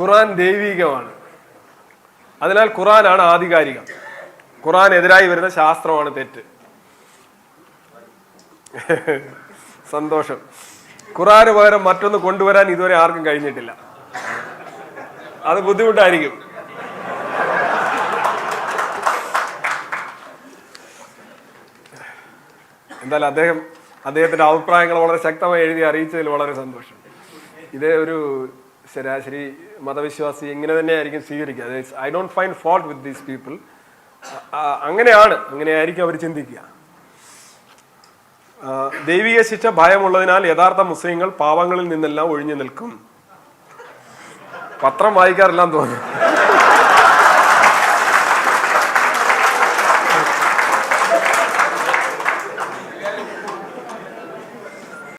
ഖുറാൻ ദൈവികമാണ്. അതിനാൽ ഖുറാനാണ് ആധികാരികം. ഖുറാനെതിരായി വരുന്ന ശാസ്ത്രമാണ് തെറ്റ്. സന്തോഷം. ഖുറാന് പകരം മറ്റൊന്ന് കൊണ്ടുവരാൻ ഇതുവരെ ആർക്കും കഴിഞ്ഞിട്ടില്ല. അത് ബുദ്ധിമുട്ടായിരിക്കും. എന്തായാലും അദ്ദേഹം അദ്ദേഹത്തിന്റെ അഭിപ്രായങ്ങൾ വളരെ ശക്തമായി എഴുതി അറിയിച്ചതിൽ വളരെ സന്തോഷം. ഇത് ഒരു ശരാശരി മതവിശ്വാസി ഇങ്ങനെ തന്നെയായിരിക്കും സ്വീകരിക്കുക. അതായത് I don't find fault with these people അങ്ങനെയാണ്. അങ്ങനെയായിരിക്കും അവർ ചിന്തിക്കുക. ദൈവിക ശിക്ഷ ഭയമുള്ളതിനാൽ യഥാർത്ഥ മുസ്ലിങ്ങൾ പാവങ്ങളിൽ നിന്നെല്ലാം ഒഴിഞ്ഞു നിൽക്കും. പത്രം വായിക്കാറില്ലാന്ന് തോന്നുന്നു.